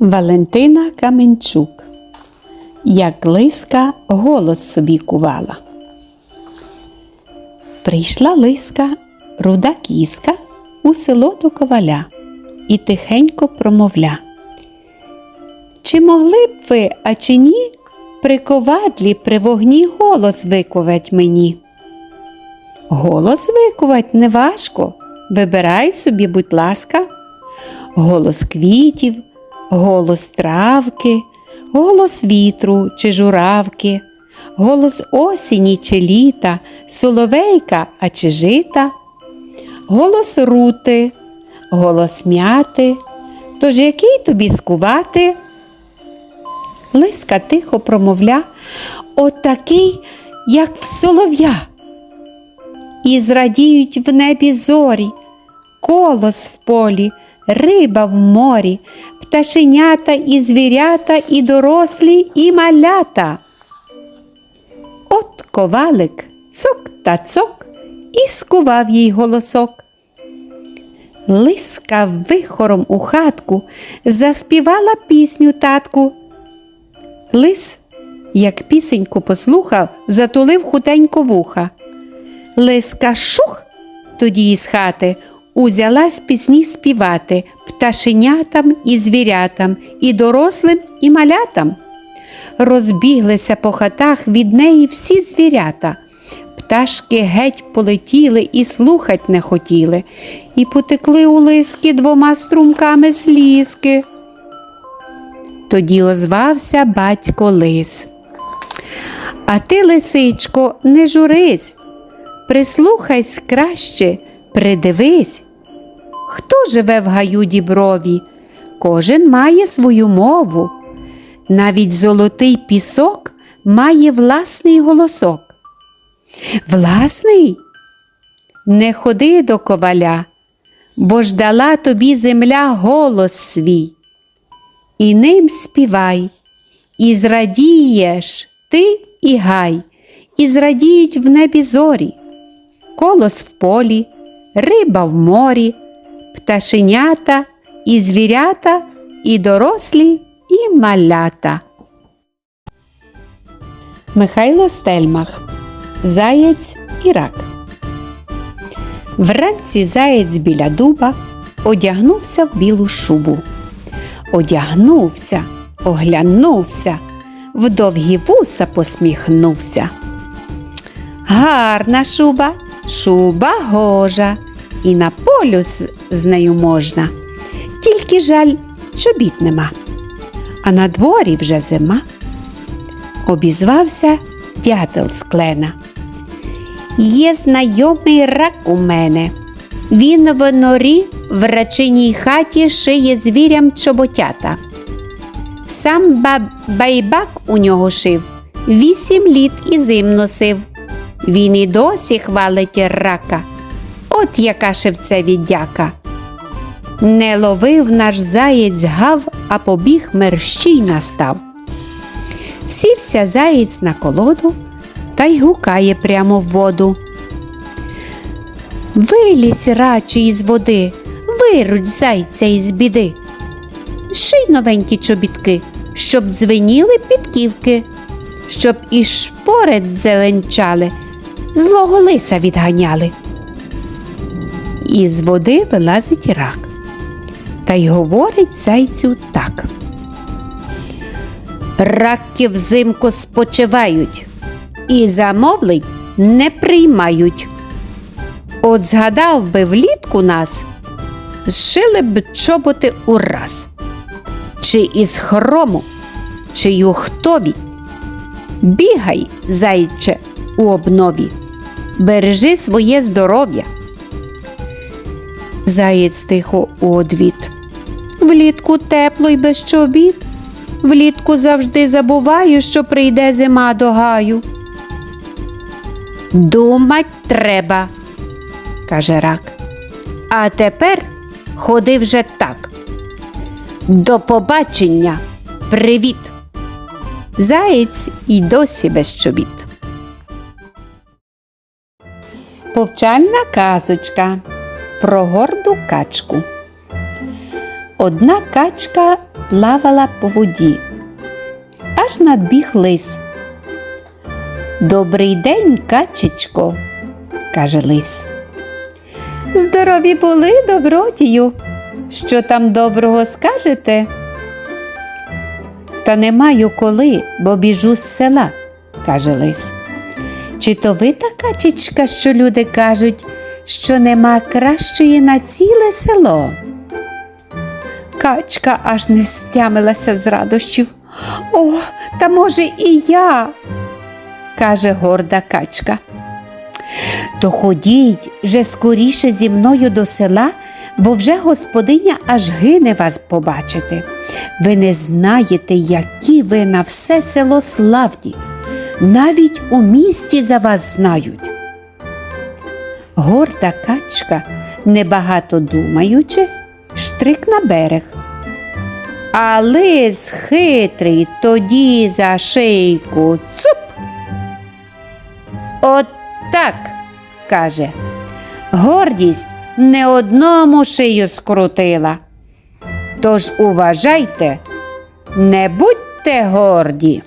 Валентина Каменчук. Як лиска голос собі кувала. Прийшла лиска, руда кіска у село до коваля і тихенько промовля. Чи могли б ви, а чи ні, при ковадлі при вогні голос виковать мені? Голос викувать неважко. Вибирай собі, будь ласка, голос квітів, голос травки, голос вітру чи журавки, голос осені чи літа, соловейка, а чи жита, голос рути, голос м'яти. Тож який тобі скувати? Лиска тихо промовля, отакий, як в солов'я. І зрадіють в небі зорі, колос в полі, риба в морі, пташенята і звірята, і дорослі, і малята. От ковалик цок та цок і скував їй голосок. Лиска вихором у хатку заспівала пісню татку. Лис, як пісеньку послухав, затулив хутенько вуха. Лиска шух тоді із хати узялась пісні співати пташенятам і звірятам, і дорослим, і малятам. Розбіглися по хатах від неї всі звірята. Пташки геть полетіли і слухать не хотіли, і потекли у лиски двома струмками слізки. Тоді озвався батько лис. А ти, лисичко, не журись, прислухайсь краще, придивись. Хто живе в гаю діброві? Кожен має свою мову. Навіть золотий пісок має власний голосок. Власний? Не ходи до коваля, бо ж дала тобі земля голос свій. І ним співай, і зрадієш ти і гай, і зрадіють в небі зорі, колос в полі, риба в морі, пташенята і звірята, і дорослі, і малята. Михайло Стельмах Заєць і рак. Вранці заєць біля дуба одягнувся в білу шубу. Одягнувся, оглянувся, в довгі вуса посміхнувся. Гарна шуба, шуба гожа, і на полю з, з нею можна. Тільки жаль, чобіт нема, а на дворі вже зима. Обізвався дятел з клена. Є знайомий рак у мене. Він в норі в рачиній хаті шиє звірям чоботята. Сам баб байбак у нього шив, вісім літ і зим носив. Він і досі хвалить рака. От яка шевце віддяка. Не ловив наш заєць гав, а побіг мерщій настав. Сівся заєць на колоду та й гукає прямо в воду. Вилізь раче із води, вируть зайця із біди. Ший новенькі чобітки, щоб дзвеніли підківки, щоб і шпорець зеленчали, злого лиса відганяли. Із води вилазить рак та й говорить зайцю так. Раки взимку спочивають і замовлень не приймають. От згадав би влітку нас, зшили б чоботи ураз, чи із хрому, чи юхтові. Бігай, зайче, у обнові, бережи своє здоров'я. Заєць тихо у одвіт. Влітку тепло й без чобіт. Влітку завжди забуваю, що прийде зима до гаю. Думать треба, каже рак. А тепер ходи вже так. До побачення, привіт. Заєць і досі без чобіт. Повчальна казочка про горду качку. Одна качка плавала по воді. Аж надбіг лис. Добрий день, качечко, каже лис. Здорові були, добродію. Що там доброго скажете? Та не маю коли, бо біжу з села, каже лис. Чи то ви та качечка, що люди кажуть, що нема кращої на ціле село? Качка аж не стямилася з радощів. О, та може і я, каже горда качка. То ходіть же скоріше зі мною до села, бо вже господиня аж гине вас побачити. Ви не знаєте, які ви на все село славні, навіть у місті за вас знають. Горда качка, небагато думаючи, штрик на берег. А лис хитрий тоді за шийку цуп. От так, каже, гордість не одному шию скрутила. Тож уважайте, не будьте горді.